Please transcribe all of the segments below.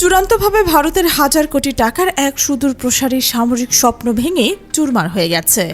চূড়ান্তভাবে ভারতের হাজার কোটি টাকার এক সুদূর প্রসারী সামরিক স্বপ্ন ভেঙে চুরমার হয়ে গেছে।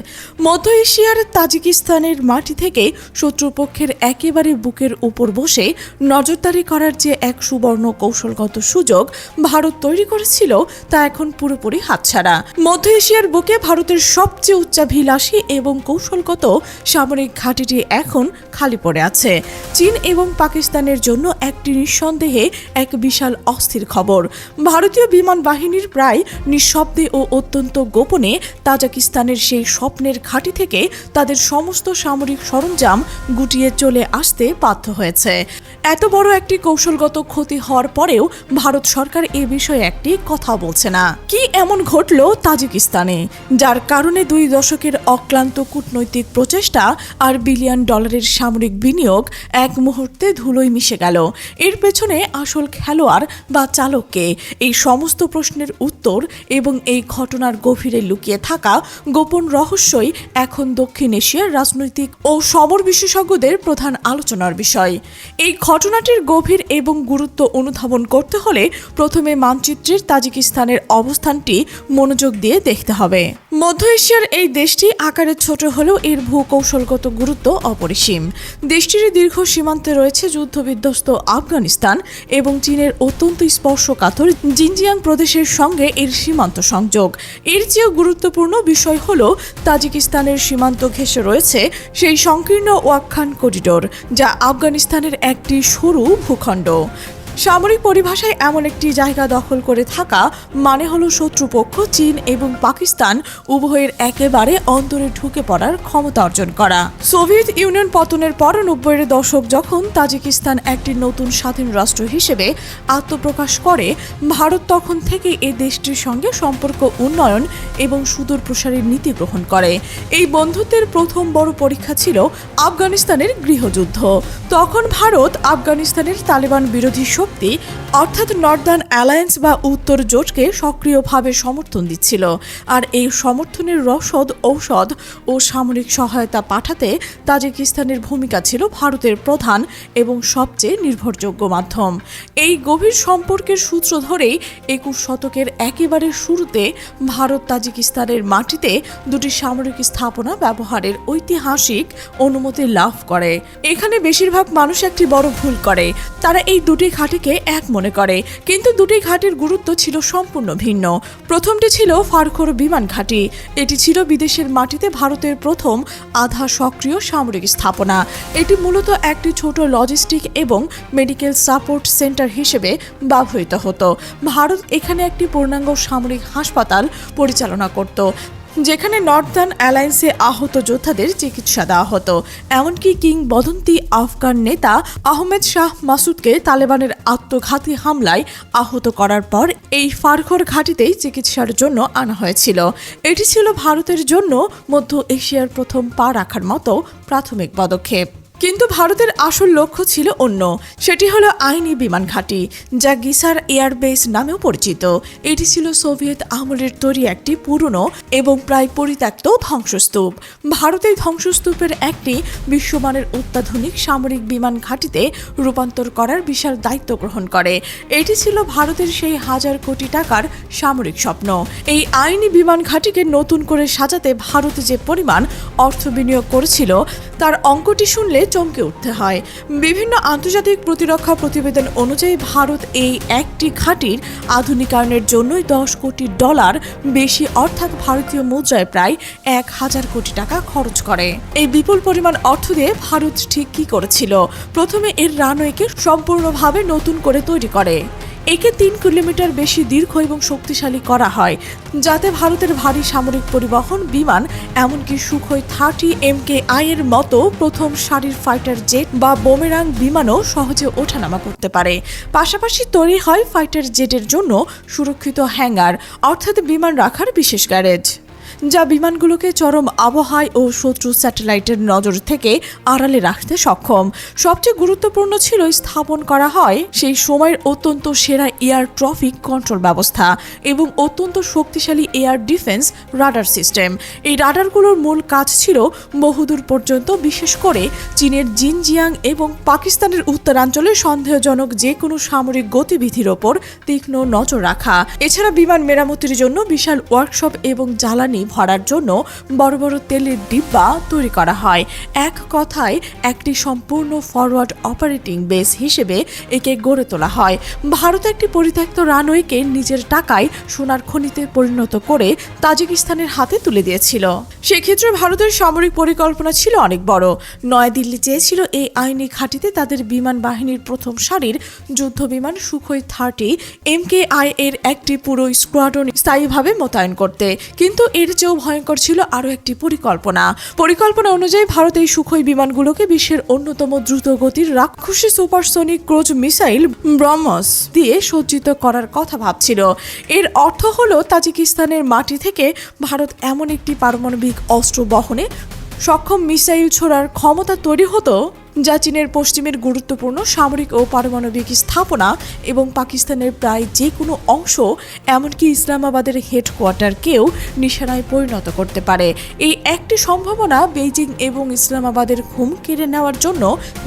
মধ্য এশিয়ার তাজিকিস্তানের মাটি থেকে শত্রুপক্ষের একেবারে বুকের উপর বসে নজরদারি করার যে এক সুবর্ণ কৌশলগত সুযোগ ভারত তৈরি করেছিল তা এখন পুরোপুরি হাতছাড়া। মধ্য এশিয়ার বুকে ভারতের সবচেয়ে উচ্চাভিলাষী এবং কৌশলগত সামরিক ঘাঁটিটি এখন খালি পড়ে আছে। চীন এবং পাকিস্তানের জন্য একটি নিঃসন্দেহে এক বিশাল অস্থির খবর। ভারতীয় বিমান বাহিনীর প্রায় নিঃশব্দে ও অত্যন্ত গোপনে তাজাকিস্তানের সেই স্বপ্নের ঘাঁটি থেকে তাদের সমস্ত সামরিক সরঞ্জাম গুটিয়ে চলে আসতে বাধ্য হয়েছে। এত বড় একটি কৌশলগত ক্ষতি হওয়ার পরেও ভারত সরকার এ বিষয়ে একটি কথা বলছে না। কি এমন ঘটল তাজিকিস্তানে, যার কারণে দুই দশকের অক্লান্ত কূটনৈতিক প্রচেষ্টা আর বিলিয়ন ডলারের সামরিক বিনিয়োগ এক মুহূর্তে ধুলোয় মিশে গেল। এর পেছনে আসল খেলোয়াড় বা চালককে এই সমস্ত প্রশ্নের উত্তর এবং এই ঘটনার গভীরে লুকিয়ে থাকা গোপন রহস্যই এখন দক্ষিণ এশিয়ার রাজনৈতিক ও সমর বিশেষজ্ঞদের প্রধান আলোচনার বিষয়। এই ঘটনাটির গভীর এবং গুরুত্ব অনুধাবন করতে হলে প্রথমে মানচিত্রের তাজিকিস্তানের অবস্থানটি মনোযোগ দিয়ে দেখতে হবে। মধ্য এশিয়ার এই দেশটি আকারে ছোট হলেও এর ভূকৌশলগত গুরুত্ব অপরিসীম। দেশটির দীর্ঘ সীমান্তে রয়েছে যুদ্ধবিধ্বস্ত আফগানিস্তান এবং চীনের অত্যন্ত স্পর্শকাতর জিনজিয়াং প্রদেশের সঙ্গে এর সীমান্ত সংযোগ। এর চেয়েও গুরুত্বপূর্ণ বিষয় হল তাজিকিস্তানের সীমান্ত ঘেঁষে রয়েছে সেই সংকীর্ণ ওয়াকখান করিডোর, যা আফগানিস্তানের একটি সরু ভূখণ্ড। সামরিক পরিভাষায় এমন একটি জায়গা দখল করে থাকা মানে হলো শত্রুপক্ষ, চীন এবং পাকিস্তান উভয়ের একেবারে অন্তরে ঢুকে পড়ার ক্ষমতা অর্জন করা। সোভিয়েত ইউনিয়ন পতনের পর নব্বইয়ের দশক যখন তাজিকিস্তান একটি নতুন স্বাধীন রাষ্ট্র হিসেবে আত্মপ্রকাশ করে, ভারত তখন থেকে এই দেশটির সঙ্গে সম্পর্ক উন্নয়ন এবং সুদূর প্রসারের নীতি গ্রহণ করে। এই বন্ধুত্বের প্রথম বড় পরীক্ষা ছিল আফগানিস্তানের গৃহযুদ্ধ। তখন ভারত আফগানিস্তানের তালেবান বিরোধী শক্তি অর্থাৎ নর্দার্ন অ্যালায়েন্স বা উত্তর জোটকে সক্রিয়ভাবে সমর্থন দিচ্ছিল। আর এই সমর্থনের রসদ, ঔষধ ও সামরিক সহায়তা পাঠাতে তাজিকিস্তানের ভূমিকা ছিল ভারতের প্রধান এবং সবচেয়ে নির্ভরযোগ্য মাধ্যম। এই গভীর সম্পর্কের সূত্র ধরেই একুশ শতকের একেবারে শুরুতে ভারত তাজিকিস্তানের মাটিতে দুটি সামরিক স্থাপনা ব্যবহারের ঐতিহাসিক অনুমতি লাভ করে। এখানে বেশিরভাগ মানুষ একটি বড় ভুল করে। তারা এই দুটি ঘাটিকে এক মনে করে, কিন্তু দুটি ঘাটির গুরুত্ব ছিল সম্পূর্ণ ভিন্ন। প্রথমটি ছিল ফারখোর বিমান ঘাঁটি। এটি ছিল বিদেশের মাটিতে ভারতের প্রথম আধা সক্রিয় সামরিক স্থাপনা। এটি মূলত একটি ছোট লজিস্টিক এবং মেডিকেল সাপোর্ট সেন্টার হিসেবে ব্যবহৃত হতো। ভারত এখানে একটি পূর্ণাঙ্গ সামরিক হাসপাতাল পরিচালনা করত। যেখানে নর্দার্ন অ্যালায়েন্সে আহত যোদ্ধাদের চিকিৎসা দেওয়া হতো। এমনকি কিংবদন্তি আফগান নেতা আহমেদ শাহ মাসুদকে তালেবানের আত্মঘাতী হামলায় আহত করার পর এই ফারখর ঘাটিতেই চিকিৎসার জন্য আনা হয়েছিল। এটি ছিল ভারতের জন্য মধ্য এশিয়ার প্রথম পা রাখার মতো প্রাথমিক পদক্ষেপ। কিন্তু ভারতের আসল লক্ষ্য ছিল অন্য। সেটি হলো আইনি বিমান ঘাঁটি, যা গিসার এয়ারবেস নামেও পরিচিত। এটি ছিল সোভিয়েত আমলের তৈরি একটি পুরনো এবং প্রায় পরিত্যক্ত ধ্বংসস্তূপ। ভারতের ধ্বংসস্তূপের একটি বিশ্বমানের অত্যাধুনিক সামরিক বিমান ঘাঁটিতে রূপান্তর করার বিশাল দায়িত্ব গ্রহণ করে। এটি ছিল ভারতের সেই হাজার কোটি টাকার সামরিক স্বপ্ন। এই আইনি বিমান ঘাঁটিকে নতুন করে সাজাতে ভারত যে পরিমাণ অর্থ বিনিয়োগ করেছিল তার অঙ্কটি শুনলে চমকে উঠতে হয়। বিভিন্ন আন্তর্জাতিক প্রতিরক্ষা প্রতিবেদন অনুযায়ী ভারত এই একটি ঘাঁটির আধুনিকায়নের জন্যই দশ কোটি ডলার বেশি অর্থাৎ ভারতীয় মুদ্রায় প্রায় এক হাজার কোটি টাকা খরচ করে। এই বিপুল পরিমাণ অর্থ দিয়ে ভারত ঠিক কি করেছিল? প্রথমে এর রানওয়েকে সম্পূর্ণভাবে নতুন করে তৈরি করে। একে তিন কিলোমিটার বেশি দীর্ঘ এবং শক্তিশালী করা হয়, যাতে ভারতের ভারী সামরিক পরিবহন, বিমান, এমনকি Sukhoi thirty M K I এর মতো প্রথম সারির ফাইটার জেট বা বোমেরাং বিমানও সহজে ওঠানামা করতে পারে। পাশাপাশি তৈরি হয় ফাইটার জেটের জন্য সুরক্ষিত হ্যাঙ্গার, অর্থাৎ বিমান রাখার বিশেষ গ্যারেজ। যা বিমানগুলোকে চরম আবহাওয়ায় ও শত্রু স্যাটেলাইটের নজর থেকে আড়ালে রাখতে সক্ষম। সবচেয়ে গুরুত্বপূর্ণ ছিল স্থাপন করা হয় সেই সময়ের অত্যন্ত সেরা এয়ার ট্রাফিক কন্ট্রোল ব্যবস্থা এবং অত্যন্ত শক্তিশালী এয়ার ডিফেন্স রাডার সিস্টেম। এই রাডারগুলোর মূল কাজ ছিল বহুদূর পর্যন্ত, বিশেষ করে চীনের জিনজিয়াং এবং পাকিস্তানের উত্তরাঞ্চলে সন্দেহজনক যে কোনো সামরিক গতিবিধির ওপর তীক্ষ্ণ নজর রাখা। এছাড়া বিমান মেরামতির জন্য বিশাল ওয়ার্কশপ এবং জ্বালানি ভরার জন্য বড় বড় তেলের ডিব্বা তৈরি করা হয়। এক কথায়, একটি সম্পূর্ণ ফরওয়ার্ড অপারেটিং বেস হিসেবে একে গড়ে তোলা হয়। ভারত একটি পরিত্যক্ত রানওয়েকে নিজের টাকায় সোনার খনিতে পরিণত করে তাজিকিস্তানের হাতে তুলে দিয়েছিল। সেক্ষেত্রে ভারতের সামরিক পরিকল্পনা ছিল অনেক বড়। নয়াদিল্লি চেয়েছিল এই আইনি ঘাঁটিতে তাদের বিমান বাহিনীর প্রথম সারির যুদ্ধ বিমান Sukhoi thirty M K I এর একটি পুরো স্কোয়াড্রন স্থায়ীভাবে মোতায়েন করতে। কিন্তু এর চেয়েও ভয়ঙ্কর ছিল আরও একটি পরিকল্পনা। পরিকল্পনা অনুযায়ী ভারত এই সুখোই বিমানগুলোকে বিশ্বের অন্যতম দ্রুত গতির রাক্ষসী সুপারসনিক ক্রুজ মিসাইল ব্রহ্মস দিয়ে সজ্জিত করার কথা ভাবছিল। এর অর্থ হলো তাজিকিস্তানের মাটি থেকে ভারত এমন একটি পারমাণবিক অস্ত্র বহনে সক্ষম মিসাইল ছোড়ার ক্ষমতা তৈরি হতো যা চীনের পশ্চিমের গুরুত্বপূর্ণ সামরিক ও পারমাণবিক স্থাপনা এবং পাকিস্তানের প্রায় যে কোনো অংশ, এমনকি ইসলামাবাদের হেডকোয়ার্টারকেও নিশানায় পরিণত করতে পারে। এই একটি সম্ভাবনা বেইজিং এবং ইসলামাবাদের ঘুম কেড়ে নেওয়ার জন্য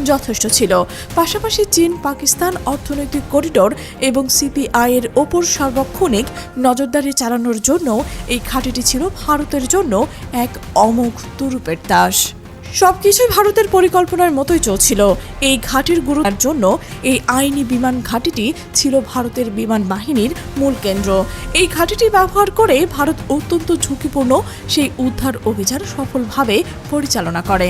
যথেষ্ট ছিল। পাশাপাশি চীন, পাকিস্তান অর্থনৈতিক করিডোর এবং সিপিআই এর ওপর সার্বক্ষণিক নজরদারি চালানোর জন্য এই ঘাঁটিটি ছিল ভারতের জন্য এক অমোঘ তুরুপের দাস। সবকিছুই ভারতের পরিকল্পনার মতোই চলছিল। এই ঘাটির গুরুত্বের জন্য এই আইনি বিমান ঘাটিটি ছিল ভারতের বিমান বাহিনীর মূল কেন্দ্র। এই ঘাটিটি ব্যবহার করে ভারত অত্যন্ত ঝুঁকিপূর্ণ সেই উদ্ধার অভিযান সফলভাবে পরিচালনা করে।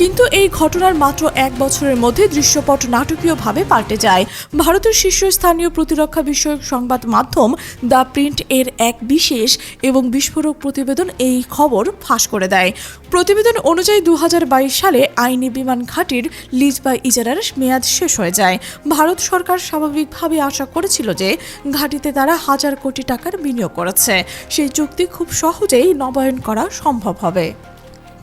কিন্তু এই ঘটনার মাত্র এক বছরের মধ্যে দৃশ্যপট নাটকীয়ভাবে পাল্টে যায়। ভারতের শীর্ষস্থানীয় প্রতিরক্ষা বিষয়ক সংবাদ মাধ্যম দ্য প্রিন্ট এর এক বিশেষ এবং বিস্ফোরক প্রতিবেদন এই খবর ফাঁস করে দেয়। প্রতিবেদন অনুযায়ী দু হাজার বাইশ সালে আইনি বিমান ঘাটির লিজ বা ইজারার মেয়াদ শেষ হয়ে যায়। ভারত সরকার স্বাভাবিকভাবে আশা করেছিল যে ঘাটিতে তারা হাজার কোটি টাকার বিনিয়োগ করেছে। সেই চুক্তি খুব সহজেই নবায়ন করা সম্ভব হবে।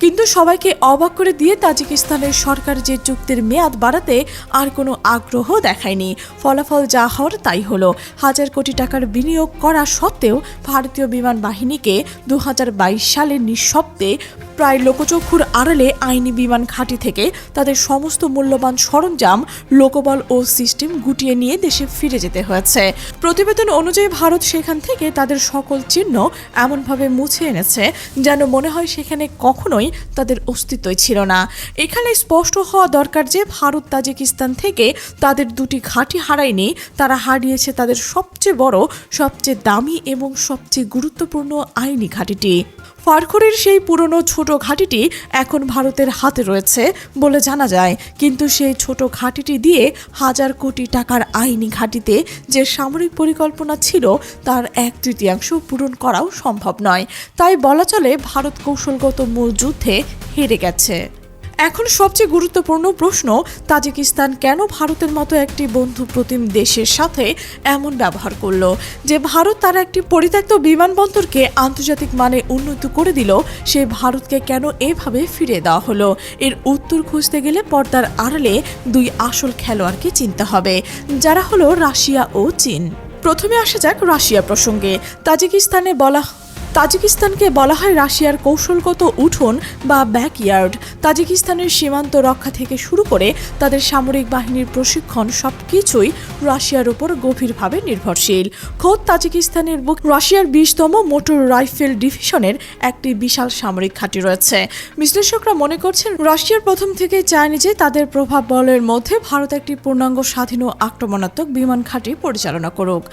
কিন্তু সবাইকে অবাক করে দিয়ে তাজিকিস্তানের সরকার যে চুক্তির মেয়াদ বাড়াতে আর কোনো আগ্রহ দেখায়নি। ফলাফল যা হওয়ার তাই হলো। হাজার কোটি টাকার বিনিয়োগ করা সত্ত্বেও ভারতীয় বিমান বাহিনীকে দু হাজার বাইশ সালে নিঃশব্দে প্রায় লোকচক্ষুর আড়ালে আইনি বিমান ঘাঁটি থেকে তাদের সমস্ত মূল্যবান সরঞ্জাম, লোকবল ও সিস্টেম গুটিয়ে নিয়ে দেশে ফিরে যেতে হয়েছে। প্রতিবেদন অনুযায়ী ভারত সেখান থেকে তাদের সকল চিহ্ন এমনভাবে মুছে এনেছে, যেন মনে হয় সেখানে কখনোই তাদের অস্তিত্বই ছিল না। এখানে স্পষ্ট হওয়া দরকার যে ভারত তাজিকিস্তান থেকে তাদের দুটি ঘাঁটি হারায়নি, তারা হারিয়েছে তাদের সবচেয়ে বড়, সবচেয়ে দামি এবং সবচেয়ে গুরুত্বপূর্ণ আইনি ঘাঁটিটি। ফারখরের সেই পুরনো ছোট ঘাঁটিটি এখন ভারতের হাতে রয়েছে বলে জানা যায়। কিন্তু সেই ছোট ঘাঁটিটি দিয়ে হাজার কোটি টাকার আইনি ঘাঁটিতে যে সামরিক পরিকল্পনা ছিল, তার এক তৃতীয়াংশ পূরণ করাও সম্ভব নয়। তাই বলা চলে, ভারত কৌশলগত মূল যুদ্ধে হেরে গেছে। এখন সবচেয়ে গুরুত্বপূর্ণ প্রশ্ন, তাজিকিস্তান কেন ভারতের মতো একটি বন্ধু প্রতিম দেশের সাথে এমন ব্যবহার করল? যে ভারত তার একটি পরিত্যক্ত বিমানবন্দরকে আন্তর্জাতিক মানে উন্নত করে দিল, সে ভারতকে কেন এভাবে ফিরে দেওয়া হলো? এর উত্তর খুঁজতে গেলে পর্দার আড়ালে দুই আসল খেলোয়াড়কে চিনতে হবে, যারা হলো রাশিয়া ও চীন। প্রথমে আসা যাক রাশিয়া প্রসঙ্গে। তাজিকিস্তানে বলা তাজিকিস্তানকে বলা হয় রাশিয়ার কৌশলগত উঠোন বা ব্যাকইয়ার্ড। তাজিকিস্তানের সীমান্ত রক্ষা থেকে শুরু করে তাদের সামরিক বাহিনীর প্রশিক্ষণ সবকিছুই রাশিয়ার উপর গভীরভাবে নির্ভরশীল। খোদ তাজিকিস্তানের বুক রাশিয়ার বিশতম মোটর রাইফেল ডিভিশনের একটি বিশাল সামরিক ঘাঁটি রয়েছে। বিশ্লেষকরা মনে করছেন, রাশিয়ার প্রথম থেকে চায়নি যে তাদের প্রভাব বলের মধ্যে ভারত একটি পূর্ণাঙ্গ স্বাধীন ও আক্রমণাত্মক বিমান ঘাঁটি পরিচালনা করুক।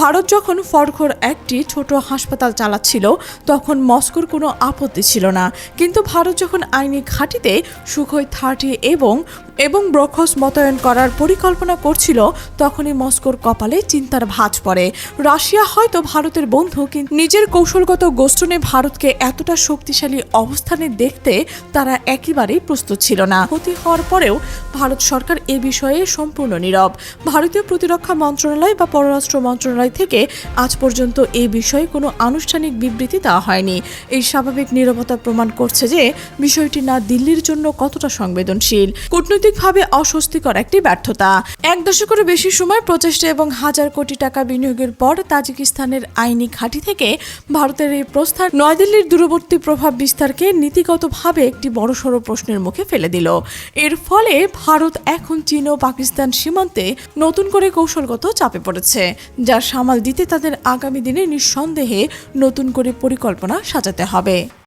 ভারত যখন ফরখর একটি ছোট হাসপাতাল চালাচ্ছিল তখন মস্কোর কোনো আপত্তি ছিল না। কিন্তু ভারত যখন আইনি ঘাঁটিতে সুখই থার্টি এবং এবং ব্রখস মোতায়েন করার পরিকল্পনা করছিল, তখনই মস্কোর কপালে চিন্তার ভাঁজ পড়ে। রাশিয়া হয়তো ভারতের বন্ধু, কিন্তু নিজের কৌশলগত গোষ্ঠনে ভারতকে এতটা শক্তিশালী অবস্থানে দেখতে তারা একেবারেই প্রস্তুত ছিল না। ক্ষতি হওয়ার পরেও ভারত সরকার এ বিষয়ে সম্পূর্ণ নীরব। ভারতীয় প্রতিরক্ষা মন্ত্রণালয় বা পররাষ্ট্র মন্ত্রণালয় থেকে আজ পর্যন্ত এ বিষয়ে কোনো আনুষ্ঠানিক বিবৃতি দেওয়া হয়নি। এই স্বাভাবিক নীরবতা প্রমাণ করছে যে, বিষয়টি না দিল্লির জন্য কতটা সংবেদনশীল। কূটনৈতিকভাবে অস্বস্তিকর একটি ব্যর্থতা। এক দশকেরও বেশি সময় প্রচেষ্টা এবং হাজার কোটি টাকা বিনিয়োগের পর তাজিকিস্তানের আইনি ঘাঁটি থেকে ভারতের এই প্রস্থান নয়াদিল্লির দূরবর্তী প্রভাব বিস্তারকে নীতিগতভাবে একটি বড়সড় প্রশ্নের মুখে ফেলে দিল। এর ফলে ভারত এখন চীন ও পাকিস্তান সীমান্তে নতুন করে কৌশলগত চাপে পড়েছে যা সামাল দিতে তাদের আগামী দিনে নিঃসন্দেহে নতুন করে পরিকল্পনা সাজাতে হবে।